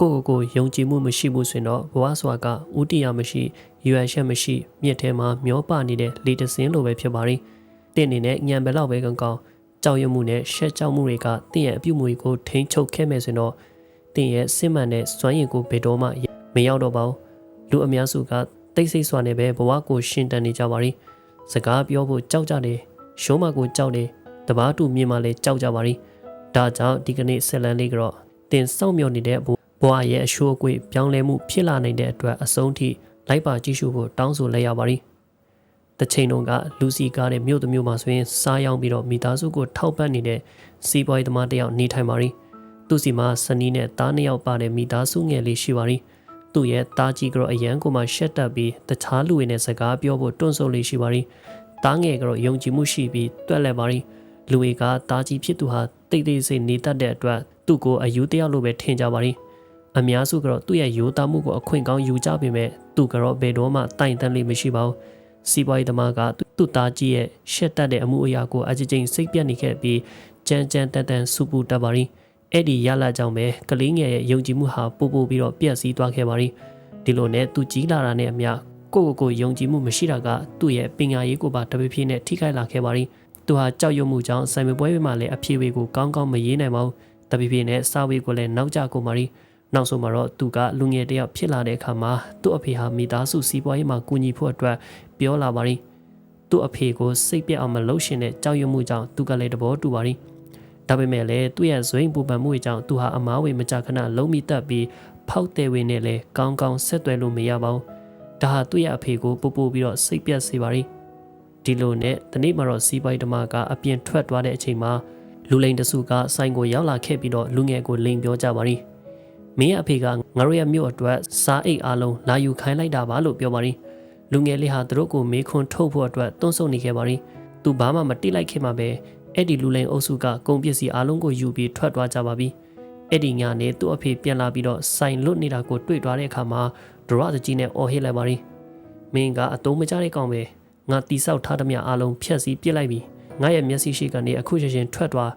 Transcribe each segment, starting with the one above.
ကိုယ့်ကိုယ်ကိုယုံကြည်မှုမရှိဘူးဆိုရင်တော့ဘဝစွာကဥတီယာမရှိရွယ်ချက်မရှိမြစ်ထဲမှာမျောပနေတဲ့လေတစင်းလိုပဲဖြစ်ပါလိမ့်တင့်အနေနဲ့ညံဘယ်လောက်ပဲကောင်းကောင်းကြောက်ရွံ့မှုနဲ့ရှက်ကြောက်မှုတွေကတင့်ရဲ့အပြုအမူတွေကိုထိန်းချုပ်ခဲ့မယ်ဆိုရင်တော့တင့်ရဲ့စစ်မှန်တဲ့စွမ်းရည်ကိုဘယ်တော့မှမရောက်တော့ပါဘူးလူအများစုကတိတ်ဆိတ်စွာနဲ့ပဲဘဝကိုရှင်တန်နေကြပါလိမ့်စကားပြောဖို့ကြောက်ကြတယ်ရှုံးမကိုကြောက်တယ်တပားတူမြင်မှလည်းကြောက်ကြပါလိမ့်ဒါကြောင့်ဒီကနေ့ဆက်လန်းလေးကတော့တင်စောင့်မျှော်နေတဲ့ ဘဝရဲ့အရှိုးအကွေ့ပြောင်းလဲမှုဖြစ်လာနိုင်တဲ့အတွက်အဆုံးထိလိုက်ပါကြည့်ရှုဖို့တောင်းဆိုလိုက်ရပါလိမ့်တချိန်တုန်းကလူစီကားတဲ့မြို့တစ်မြို့မှာဆိုရင်စားရောက်ပြီးတော့မိသားစုကိုထောက်ပံ့နေတဲ့စီးပွားရေးသမားတစ်ယောက်နေထိုင်ပါလိမ့်သူစီမှာစနီးနဲ့သားနှစ်ယောက်ပါတဲ့မိသားစုငယ်လေးရှိပါလိမ့်သူ့ရဲ့သားကြီးကတော့အရန်ကိုမှရှက်တက်ပြီးတခြားလူတွေနဲ့စကားပြောဖို့တွန့်ဆုတ်လေးရှိပါလိမ့်သားငယ်ကတော့ယုံကြည်မှုရှိပြီးတွက်လက်ပါလိမ့်လူတွေကသားကြီးဖြစ်သူဟာတိတ်တိတ်ဆိတ်နေတတ်တဲ့အတွက်သူ့ကိုအယူတယောက်လိုပဲထင်ကြပါလိမ့် အများစုကတော့သူ့ရဲ့ရိုးသားမှုကိုအခွင့်ကောင်းယူကြပေမဲ့သူကတော့ဘယ်တော့မှတိုင်တန်းလေးမရှိပါဘူးစီးပွားရေးသမားကသူ့သားကြီးရဲ့ရှက်တက်တဲ့အမှုအရာကိုအကြိမ်ကြိမ်စိတ်ပြတ်နေခဲ့ပြီးကြမ်းကြမ်းတန်တန်စူပူတက်ပါလိမ့်အဲ့ဒီရလာကြောင့်ပဲကလေးငယ်ရဲ့ယုံကြည်မှုဟာပို့ပို့ပြီးတော့ပြက်စီးသွားခဲ့ပါလိမ့်ဒီလိုနဲ့သူကြီးလာတာနဲ့အမျှကိုယ့်ကိုယ်ကိုယုံကြည်မှုမရှိတာကသူ့ရဲ့ပညာရေးကိုပါတပိဖြည်းနဲ့ထိခိုက်လာခဲ့ပါလိမ့်သူဟာကြောက်ရွံ့မှုကြောင့်ဆိုင်မပွဲမှာလည်းအဖြေတွေကိုကောင်းကောင်းမရေးနိုင်ပါဘူးတပိဖြည်းနဲ့စာဝေးကိုလည်းနောက်ကျကုန်ပါလိမ့် နောက်ဆုံးမှာတော့သူကလူငယ်တယောက်ဖြစ်လာတဲ့အခါမှာသူ့အဖေဟာမိသားစုစီးပွားရေးမှာကူညီဖို့အတွက်ပြောလာပါလိမ့်သူ့အဖေကိုစိတ်ပြတ်အောင်မလုပ်ရှင်တဲ့ကြောက်ရွံ့မှုကြောင့်သူကလည်းတဘောတူပါလိမ့်ဒါပေမဲ့လည်းသူ့ရဲ့ဇွိမ်ပူပန်မှုကြောင့်သူဟာအမားဝေမကြခဏလုံးမိတက်ပြီးဖောက်တဲ့ဝေနဲ့လည်းကောင်းကောင်းဆက်သွယ်လို့မရပါဘူးဒါဟာသူ့ရဲ့အဖေကိုပို့ပို့ပြီးတော့စိတ်ပြတ်စေပါလိမ့်ဒီလိုနဲ့ဒီနေ့မှာတော့စီးပွားရေးဓမ္မကအပြင်ထွက်သွားတဲ့အချိန်မှာလူလိန်တစုကဆိုင်ကိုရောက်လာခဲ့ပြီးတော့လူငယ်ကိုလိန်ပြောကြပါလိမ့် မင်းရဲ့အဖေကငါတို့ရဲ့မြို့အတွက်စားအိတ်အားလုံးလာယူခိုင်းလိုက်တာပါလို့ပြောပါရင်လူငယ်လေးဟာသူတို့ကိုမေးခွန်းထုတ်ဖို့အတွက်တွန်းဆုတ်နေခဲ့ပါရင်သူဘာမှမတိလိုက်ခင်မှာပဲအဲ့ဒီလူလိန်အုပ်စုကကုန်ပစ္စည်းအားလုံးကိုယူပြီးထွက်သွားကြပါပြီအဲ့ဒီညနေသူ့အဖေပြန်လာပြီးတော့ဆိုင်လွတ်နေတာကိုတွေ့သွားတဲ့အခါမှာဒရတ်ကြီးနဲ့အော်ဟစ်လိုက်ပါရင်မင်းကအတုံးမကြတဲ့ကောင်ပဲငါတီဆောက်ထားသမျှအားလုံးဖျက်ဆီးပစ်လိုက်ပြီငါရဲ့မျက်စိရှိကနေအခုချက်ချင်းထွက်သွား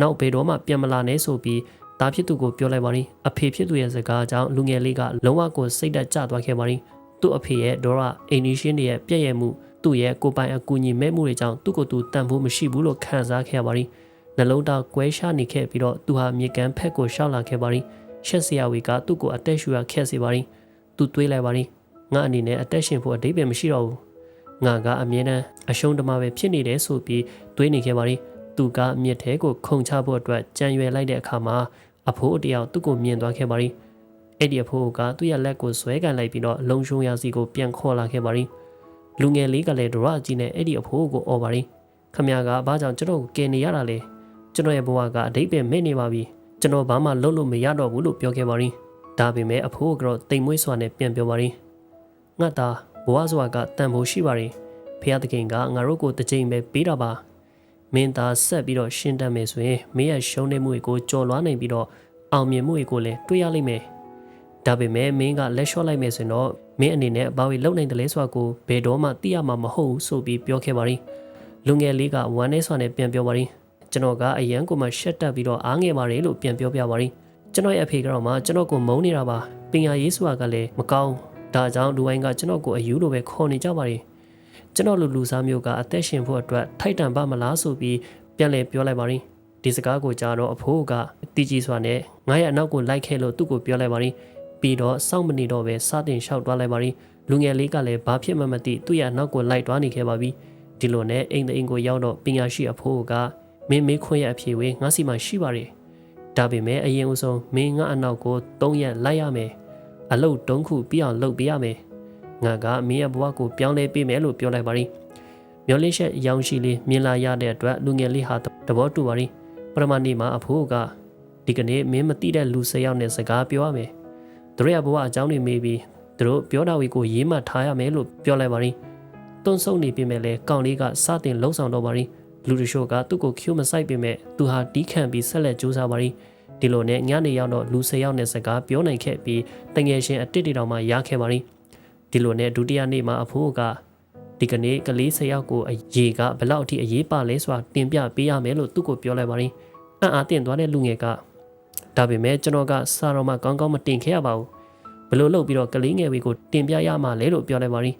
နောက်ဘယ်တော့မှပြန်မလာနဲ့ဆိုပြီး သားဖြစ်သူကိုပြောလိုက်ပါရင်အဖေဖြစ်သူရဲ့စကားကြောင့်လူငယ်လေးကလုံးဝကိုစိတ်သက်ကျသွားခဲ့ပါရင်သူ့အဖေရဲ့ဒေါ်ရအိမ်နီးရှင်းတွေရဲ့ပြည့်ရမှုသူ့ရဲ့ကိုပိုင်အကူအညီမဲ့မှုတွေကြောင့်သူ့ကိုယ်သူတန်ဖိုးမရှိဘူးလို့ခံစားခဲ့ရပါရင်နှလုံးသားကွဲရှားနေခဲ့ပြီးတော့သူဟာမြေကမ်းဖက်ကိုရှောက်လာခဲ့ပါရင်ရှက်စရာဝေကသူ့ကိုအသက်ရှူရခဲ့စေပါရင်သူတွေးလိုက်ပါရင်ငါအနေနဲ့အသက်ရှင်ဖို့အဓိပ္ပာယ်မရှိတော့ဘူးငါကအမြဲတမ်းအရှုံးတမပဲဖြစ်နေတယ်ဆိုပြီးတွေးနေခဲ့ပါရင်သူကအမြင့်ထဲကိုခုန်ချဖို့အတွက်ကြံရွယ်လိုက်တဲ့အခါမှာ အဖိုးတယောက်သူ့ကိုမြင်သွားခဲ့ပါရီအဲ့ဒီအဖိုးကသူ့ရဲ့လက်ကိုဆွဲကန်လိုက်ပြီးတော့လုံရှုံရာစီကိုပြန်ခေါ်လာခဲ့ပါရီလူငယ်လေးကလည်းဒရအကြီးနဲ့အဲ့ဒီအဖိုးကိုអော်ပါရီခမရကဘာကြောင့်ကျွန်တော်ကိုကယ်နေရတာလဲကျွန်တော်ရဲ့ဘဝကအတိတ်ပဲမဲ့နေပါပြီကျွန်တော်ဘာမှလုပ်လို့မရတော့ဘူးလို့ပြောခဲ့ပါရီဒါပေမဲ့အဖိုးကတော့တိမ်မွေးစွာနဲ့ပြန်ပြောပါရီငါသားဘဝစွာကတန်ဖို့ရှိပါရီဖះသခင်ကငါတို့ကိုတစ်ချိန်ပဲပေးတာပါ မင်းသားဆက်ပြီးတော့ရှင်းတတ်မယ်ဆိုရင်မင်းရဲ့ရှုံးနေမှုတွေကိုကြော်လွှားနိုင်ပြီးတော့အောင်မြင်မှုတွေကိုလည်းတွေ့ရလိမ့်မယ်။ဒါပေမဲ့မင်းကလက်လျှော့လိုက်မယ်ဆိုရင်တော့မင်းအနေနဲ့ဘာလို့လုံနိုင်တယ်လဲဆိုတာကိုဘယ်တော့မှသိရမှာမဟုတ်ဘူးဆိုပြီးပြောခဲ့ပါရင်လူငယ်လေးကဝမ်းနေစွာနဲ့ပြန်ပြောပါရင်ကျွန်တော်ကအရန်ကိုမှရှက်တက်ပြီးတော့အားငယ်ပါတယ်လို့ပြန်ပြောပြပါရင်ကျွန်တော်ရဲ့အဖေကတော့မှကျွန်တော်ကိုမုန်းနေတာပါပညာရေးဆိုတာကလည်းမကောင်းဒါကြောင့်လူဝိုင်းကကျွန်တော်ကိုအယူလိုပဲခေါ်နေကြပါတယ် ကျွန်တော်လူလူစားမျိုးကအသက်ရှင်ဖို့အတွက်ထိုက်တန်ပါမလားဆိုပြီးပြန်လည်ပြောလိုက်ပါရင်ဒီစကားကိုကြားတော့အဖိုးကတီကြီးစွာနဲ့ငါရဲ့အနောက်ကိုလိုက်ခဲ့လို့သူ့ကိုပြောလိုက်ပါရင်ပြီးတော့စောင့်မနေတော့ပဲစတင်လျှောက်သွားလိုက်ပါရင်လူငယ်လေးကလည်းဘာဖြစ်မှမသိသူ့ရဲ့အနောက်ကိုလိုက်သွားနေခဲ့ပါပြီဒီလိုနဲ့အိမ်သိအိမ်ကိုရောက်တော့ပညာရှိအဖိုးကမင်းမေးခွန်းရဲ့အဖြေဝေးငါစီမှာရှိပါတယ်ဒါပေမဲ့အရင်ဦးဆုံးမင်းငါအနောက်ကို၃ရက်လိုက်ရမယ်အလုတ်တုံးခုပြီးအောင်လုပ်ပေးရမယ် ငါကမင်းရဲ့ဘဝကိုပြောင်းလဲပေးမယ်လို့ပြောလိုက်ပါရီမျောလင်းချက်ရောင်ရှိလေးမြင်လာရတဲ့အတွက်လူငယ်လေးဟာသဘောတူပါရီပရမဏီမှာအဖိုးကဒီကနေ့မင်းမသိတဲ့လူ၁၀ယောက်နဲ့စကားပြောရမယ်သူတို့ရဲ့ဘဝအကြောင်းတွေမေးပြီးသူတို့ပြောတာဝီကိုရေးမှတ်ထားရမယ်လို့ပြောလိုက်ပါရီတွန်းဆုံနေပြီမဲ့လဲကောင်လေးကစတင်လှုံ့ဆော်တော့ပါရီလူတချို့ကသူ့ကိုကျူးမဆိုင်ပေမဲ့သူဟာတီးခံပြီးဆက်လက်ကြိုးစားပါရီဒီလိုနဲ့ညနေရောက်တော့လူ၁၀ယောက်နဲ့စကားပြောနိုင်ခဲ့ပြီးတငယ်ချင်းအတစ်တီတောင်မှရခဲ့ပါရီ ဒီလိုနဲ့ဒုတိယနေ့မှာအဖိုးကဒီကနေ့ကလေး၁၀ယောက်ကိုအရေးကဘလောက်အထိအရေးပါလဲဆိုတာတင်ပြပေးရမယ်လို့သူ့ကိုပြောလိုက်ပါရင်အံ့အားသင့်သွားတဲ့လူငယ်ကဒါပေမဲ့ကျွန်တော်ကစာတော်မှကောင်းကောင်းမတင်ခဲ့ရပါဘူးဘလို့လုပ်ပြီးတော့ကလေးငယ်လေးကိုတင်ပြရမှာလဲလို့ပြောလိုက်ပါရီ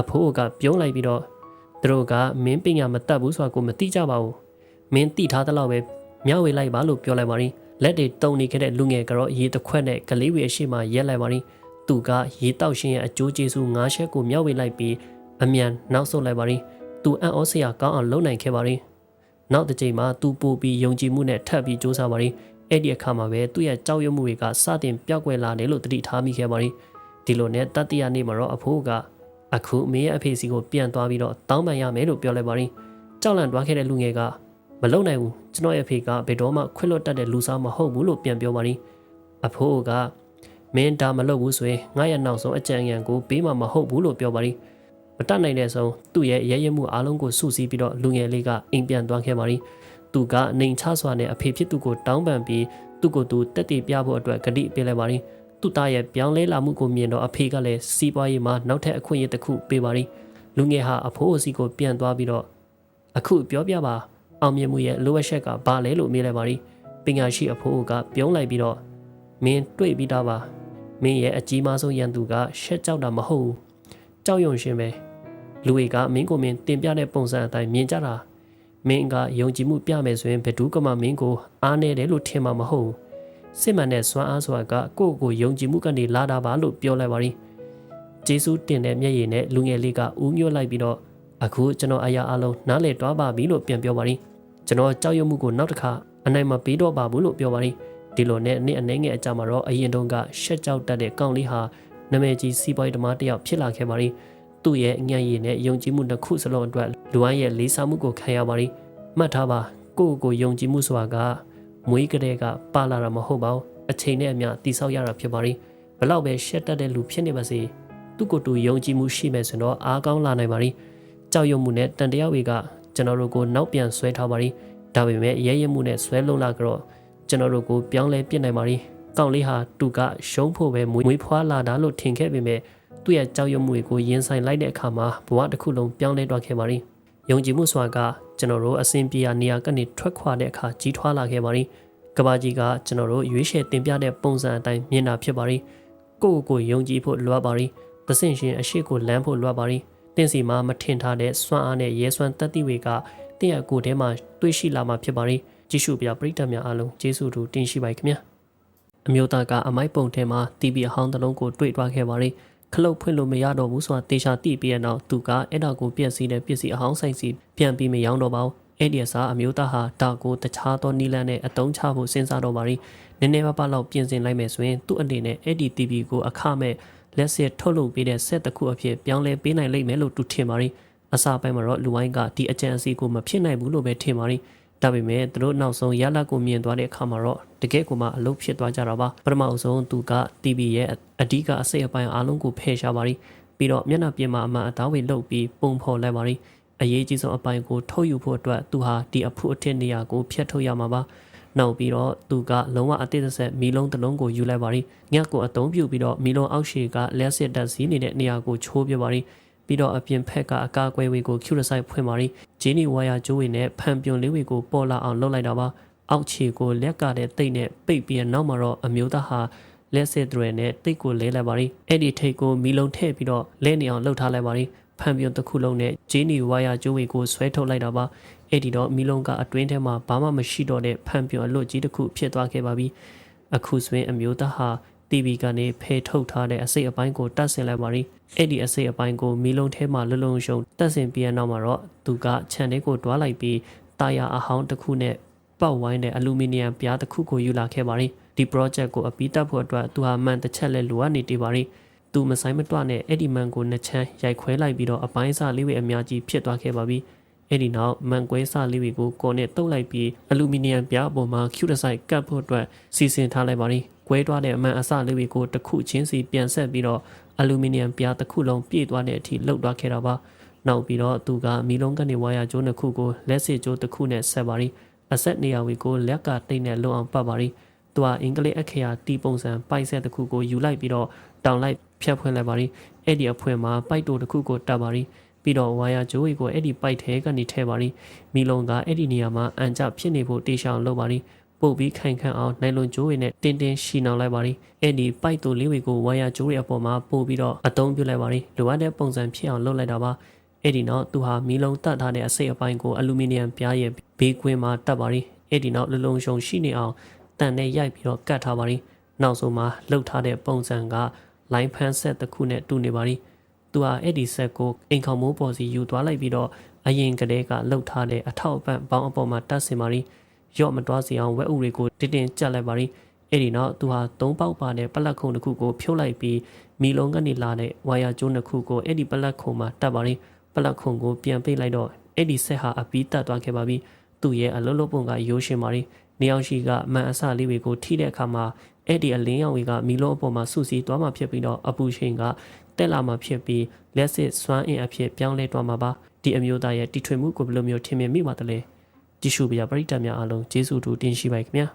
အဖိုးကပြုံးလိုက်ပြီးတော့သူတို့ကမင်းပညာမတတ်ဘူးဆိုတာကိုမသိကြပါဘူးမင်းသိထားသလောက်ပဲမျှဝေလိုက်ပါလို့ပြောလိုက်ပါရီလက်တွေတုံနေခဲ့တဲ့လူငယ်ကတော့ရေတစ်ခွက်နဲ့ကလေးဝေအရှိမှရက်လိုက်ပါရီ သူကရေတောက်ရှင်ရဲ့အကျိုးကျေးဇူး၅ချက်ကိုမျှဝေလိုက်ပြီးအမြန်နောက်ဆုတ်လိုက်ပါရီသူအံ့ဩစရာကောင်းအောင်လုပ်နိုင်ခဲ့ပါရီနောက်တစ်ချိန်မှာသူပို့ပြီးယုံကြည်မှုနဲ့ထပ်ပြီးစူးစမ်းပါရီအဲ့ဒီအခါမှာပဲသူ့ရဲ့ကြောက်ရွံ့မှုတွေကစတင်ပြောက်ကွယ်လာတယ်လို့တတိထားမိခဲ့ပါရီဒီလိုနဲ့တတိယနေ့မှာတော့အဖိုးကအခုမင်းရဲ့အဖေစီကိုပြန်သွားပြီးတော့တောင်းပန်ရမယ်လို့ပြောလိုက်ပါရီကြောက်လန့်သွားခဲ့တဲ့လူငယ်ကမလုံနိုင်ဘူးကျွန်တော်ရဲ့အဖေကဘယ်တော့မှခွင့်လွတ်တတ်တဲ့လူစားမဟုတ်ဘူးလို့ပြန်ပြောပါရီအဖိုးက မင်းဒါမလုပ်ဘူးဆိုရင်ငါရဲ့နောက်ဆုံးအကြံဉာဏ်ကိုပေးမှာမဟုတ်ဘူးလို့ပြောပါရီမတတ်နိုင်တဲ့ဆုံးသူ့ရဲ့ရဲရဲမှုအားလုံးကိုစုစည်းပြီးတော့လူငယ်လေးကအိမ်ပြန်သွားခဲ့ပါရီသူကနှိမ်ချစွာနဲ့အဖေဖြစ်သူကိုတောင်းပန်ပြီးသူ့ကိုယ်သူတက်တည်ပြဖို့အတွက်ဂတိပေးလိုက်ပါရီသူ့သားရဲ့ပြောင်းလဲလာမှုကိုမြင်တော့အဖေကလည်းစီးပွားရေးမှာနောက်ထပ်အခွင့်အရေးတစ်ခုပေးပါရီလူငယ်ဟာအဖိုးအစီကိုပြန်သွားပြီးတော့အခုပြောပြပါအောင်မြင်မှုရဲ့လိုအပ်ချက်ကဘာလဲလို့မေးလိုက်ပါရီပညာရှိအဖိုးကပြုံးလိုက်ပြီးတော့မင်းတွေ့ပြီးသားပါ မင်းရဲ့အကြီးမားဆုံးရန်သူကရှက်ကြောက်တာမဟုတ်ဘူးကြောက်ရွံ့ရှင်ပဲလူတွေကမင်းကိုမင်းတင်ပြတဲ့ပုံစံအတိုင်းမြင်ကြတာမင်းကယုံကြည်မှုပြမယ်ဆိုရင်ဘယ်သူကမှမင်းကိုအားနေတယ်လို့ထင်မှာမဟုတ်ဘူးစစ်မှန်တဲ့စွမ်းအားဆိုတာကကိုယ့်ကိုယုံကြည်မှုကနေလာတာပါလို့ပြောလိုက်ပါရီဂျေစုတင်တဲ့မျက်ရည်နဲ့လူငယ်လေးကဦးညွတ်လိုက်ပြီးတော့အခုကျွန်တော်အရာအလုံးနားလေတွားပါပြီလို့ပြန်ပြောပါရီကျွန်တော်ကြောက်ရွံ့မှုကိုနောက်တစ်ခါအနိုင်မပေးတော့ပါဘူးလို့ပြောပါရီ ဒီလိုနဲ့နေ့အနေငယ်အကြမှာတော့အရင်တုန်းကရှက်ကြောက်တတ်တဲ့ကောင်လေးဟာနာမည်ကြီးစီးပွားရေးသမားတစ်ယောက်ဖြစ်လာခဲ့ပါရီသူ့ရဲ့အညံ့ရည်နဲ့ယုံကြည်မှုတစ်ခုစလုံးအတွက်လူဝိုင်းရဲ့လေးစားမှုကိုခံရပါရီမှတ်ထားပါကိုယ့်ကိုယုံကြည်မှုဆိုတာကမွေးကလေးကပါလာတာမဟုတ်ပါဘူးအချိန်နဲ့အမျှတိဆောက်ရတာဖြစ်ပါရီဘလောက်ပဲရှက်တတ်တဲ့လူဖြစ်နေပါစေသူ့ကိုယ်တူယုံကြည်မှုရှိမယ်ဆိုတော့အားကောင်းလာနိုင်ပါရီကြောက်ရွံ့မှုနဲ့တန်တရားတွေကကျွန်တော်တို့ကိုနောက်ပြန်ဆွဲထားပါရီဒါပေမဲ့ရဲရဲမှုနဲ့ဆွဲလုံးလာကြတော့ ကျွန်တော်တို့ကိုပြောင်းလဲပြစ်နိုင်ပါရီကောင်းလေးဟာသူကရှုံးဖို့ပဲမွေးဖွားလာတာလို့ထင်ခဲ့ပေမဲ့သူ့ရဲ့ကြောက်ရွံ့မှုတွေကိုရင်ဆိုင်လိုက်တဲ့အခါမှာဘဝတစ်ခုလုံးပြောင်းလဲသွားခဲ့ပါရီယုံကြည်မှုဆိုတာကကျွန်တော်တို့အစဉ်ပြေရာနေရာကနေထွက်ခွာတဲ့အခါကြီးထွားလာခဲ့ပါရီကဘာကြီးကကျွန်တော်တို့ရွေးချယ်တင်ပြတဲ့ပုံစံအတိုင်းမြင်တာဖြစ်ပါရီကိုယ့်ကိုယ်ယုံကြည်ဖို့လွယ်ပါရီသဆင့်ရှင်အရှိကိုလမ်းဖို့လွယ်ပါရီတင်းစီမှာမထင်ထားတဲ့စွမ်းအားနဲ့ရဲစွမ်းတက်သီတွေကတင့်ရဲ့ကိုယ်ထဲမှာတွေ့ရှိလာမှာဖြစ်ပါရီ ကြည့်ရှုပြပရိသတ်များအားလုံးကျေးဇူးတူတင်ရှိပါခင်ဗျာအမျိုးသားကအမိုက်ပုံထဲမှာတီဗီအဟောင်းတစ်လုံးကိုတွေ့သွားခဲ့ပါရီခလုတ်ဖွင့်လို့မရတော့ဘူးဆိုတာတေချာသိပြီးတဲ့နောက်သူကအဲ့ဒါကိုပြက်စီးတဲ့ပစ္စည်းအဟောင်းဆိုင်စီပြန်ပြီးမရောင်းတော့ပါဘူးအဲ့ဒီအစားအမျိုးသားဟာဒါကိုတခြားသောနီလန်နဲ့အတုံးချဖို့စဉ်းစားတော့ပါရီနည်းနည်းပါးပါးလောက်ပြင်ဆင်လိုက်မယ်ဆိုရင်သူ့အနေနဲ့အဲ့ဒီ TV ကိုအခမဲ့လက်စစ်ထုတ်လုပ်ပေးတဲ့ဆက်တစ်ခုအဖြစ်ပြောင်းလဲပေးနိုင်လိမ့်မယ်လို့သူထင်ပါရီအစားပိုင်းမှာတော့လူဝိုင်းကဒီအကြံအစီကိုမဖြစ်နိုင်ဘူးလို့ပဲထင်ပါရီ ဒါပေမဲ့သူတို့နောက်ဆုံးရလဒ်ကိုမြင်သွားတဲ့အခါမှာတော့တကယ်ကိုမှအလုပ်ဖြစ်သွားကြတာပါပထမအဆုံးသူက TV ရဲ့အဓိကအစိတ်အပိုင်းအားလုံးကိုဖယ်ရှားပါရီပြီးတော့မျက်နှာပြင်မှာအမှန်အသားဝေလှုပ်ပြီးပုံဖော်လိုက်ပါရီအရေးကြီးဆုံးအပိုင်းကိုထုတ်ယူဖို့အတွက်သူဟာဒီအဖို့အထစ်နေရာကိုဖျက်ထုတ်ရမှာပါနောက်ပြီးတော့သူကလုံးဝအတိတ်ဆက်မီလုံးတစ်လုံးကိုယူလိုက်ပါရီညကိုအသုံးပြုပြီးတော့မီလုံးအောက်ရှည်ကလက်စစ်တက်စီးနေတဲ့နေရာကိုချိုးပြပါရီ ပြီးတော့အပြင်ဖက်ကအကာအကွယ်ဝေကို cute site ဖွင့်ပါရီဂျင်းနီဝါယာကျိုးဝေနဲ့ဖန်ပြုံလေးဝေကိုပေါ်လာအောင်လုပ်လိုက်တာပါအောက်ခြေကိုလက်ကတဲ့တိတ်နဲ့ပိတ်ပြီးနောက်မှာတော့အမျိုးသားဟာလက်စစ်တွေနဲ့တိတ်ကိုလဲလိုက်ပါရီအဲ့ဒီထိတ်ကိုမီလုံးထည့်ပြီးတော့လဲနေအောင်လှုပ်ထားလိုက်ပါရီဖန်ပြုံတစ်ခုလုံးနဲ့ဂျင်းနီဝါယာကျိုးဝေကိုဆွဲထုတ်လိုက်တာပါအဲ့ဒီတော့မီလုံးကအတွင်းထဲမှာဘာမှမရှိတော့တဲ့ဖန်ပြုံအလွတ်ကြီးတစ်ခုဖြစ်သွားခဲ့ပါပြီအခုဆိုရင်အမျိုးသားဟာ TV ကနေဖယ်ထုတ်ထားတဲ့အစိတ်အပိုင်းကိုတတ်ဆင်လိုက်ပါရီအဲ့ဒီအစိတ်အပိုင်းကိုမီလုံးထဲမှာလွလုံရှုံတက်ဆင်ပြီးနောက်မှာတော့သူကခြံလေးကိုတွားလိုက်ပြီးတာယာအဟောင်းတစ်ခုနဲ့ပောက်ဝိုင်းတဲ့အလူမီနီယံပြားတစ်ခုကိုယူလာခဲ့ပါရီဒီ project ကိုအပြီးတက်ဖို့အတွက်သူဟာမှန်တစ်ချက်လဲလိုအပ်နေတေပါရီသူမဆိုင်မတွနဲ့အဲ့ဒီမန်ကိုနှစ်ချမ်းရိုက်ခွဲလိုက်ပြီးတော့အပိုင်းစားလေးတွေအများကြီးဖြစ်သွားခဲ့ပါပြီ အဲ့ဒီနောက်မန်ကွဲစားလေးတွေကိုကော်နဲ့တုပ်လိုက်ပြီးအလူမီနီယံပြားအပေါ်မှာ cute design ကပ်ဖို့အတွက်စီစဉ်ထားလိုက်ပါရီကွဲသွားတဲ့အမှန်အစလေးတွေကိုတစ်ခုချင်းစီပြန်ဆက်ပြီးတော့အလူမီနီယံပြားတစ်ခုလုံးပြည့်သွားတဲ့အထိလှုပ်သွားခဲ့တာပါနောက်ပြီးတော့သူကမီလုံးကနေဝါယာကျိုးနှစ်ခုကိုလက်စစ်ကျိုးတစ်ခုနဲ့ဆက်ပါရီအဆက်နေရာဝီကိုလက်ကတိတ်နဲ့လုံအောင်ပတ်ပါရီသူကအင်္ဂလိပ်အခရာတီးပုံစံပိုက်ဆက်တစ်ခုကိုယူလိုက်ပြီးတော့တောင်လိုက်ဖြတ်ဖွင့်လိုက်ပါရီအဲ့ဒီအဖွင့်မှာပိုက်တိုတစ်ခုကိုတပ်ပါရီ ပြီးတော့ဝါယာဂျိုးဝီကိုအဲ့ဒီပိုက်ထဲကနေထဲပါရီမီလုံးကအဲ့ဒီနေရာမှာအန်ကြဖြစ်နေဖို့တေချောင်လုပ်ပါရီပုတ်ပြီးခိုင်ခန့်အောင်နိုင်လွန်ကြိုးတွေနဲ့တင်းတင်းရှီနှောင်လိုက်ပါရီအဲ့ဒီပိုက်တူလေးတွေကိုဝါယာကြိုးတွေအပေါ်မှာပို့ပြီးတော့အသုံးပြုလိုက်ပါရီလိုအပ်တဲ့ပုံစံဖြစ်အောင်လုပ်လိုက်တာပါအဲ့ဒီနောက်သူဟာမီလုံးတတ်ထားတဲ့အစိတ်အပိုင်းကိုအလူမီနီယံပြားရဲ့ဘေးကွင်းမှာတပ်ပါရီအဲ့ဒီနောက်လုံလုံရှုံရှိနေအောင်တန်နဲ့ရိုက်ပြီးတော့ကတ်ထားပါရီနောက်ဆုံးမှာလှုပ်ထားတဲ့ပုံစံကလိုင်းဖန်းဆက်တစ်ခုနဲ့တူနေပါရီ သူဟာအဲ့ဒီဆက်ကိုအိမ်ခေါင်မိုးပေါ်စီယူသွားလိုက်ပြီးတော့အရင်ကတည်းကလှုပ်ထားတဲ့အထောက်အပံ့ဘောင်းအပေါ်မှာတက်ဆင်ပါရီရော့မတွားစီအောင်ဝက်ဥတွေကိုတင်းတင်းကြက်လိုက်ပါရီအဲ့ဒီနောက်သူဟာသုံးပေါက်ပါတဲ့ပလက်ခုံတစ်ခုကိုဖြုတ်လိုက်ပြီးမီလုံးကနေလာတဲ့ဝါယာကျိုးတစ်ခုကိုအဲ့ဒီပလက်ခုံမှာတက်ပါရီပလက်ခုံကိုပြန်ပိတ်လိုက်တော့အဲ့ဒီဆက်ဟာအပီးတက်သွားခဲ့ပါပြီသူ့ရဲ့အလုံးလုံးပုံကရိုးရှင်ပါရီနေအောင်ရှိကအမှန်အစလေးတွေကိုထိတဲ့အခါမှာ အဲ့ဒီအလင်းရောင်တွေကမီလုံးအပေါ်မှာဆူစီသွားမှဖြစ်ပြီးတော့အပူရှင်ကတက်လာမှဖြစ်ပြီးလက်စစ်စွမ်းအင်အဖြစ်ပြောင်းလဲသွားမှာပါဒီအမျိုးသားရဲ့တီထွင်မှုကိုဘယ်လိုမျိုးထင်မြင်မိပါသလဲကြည့်ရှုပြပရိသတ်များအားလုံးကျေးဇူးတူတင်ရှိပါခင်ဗျာ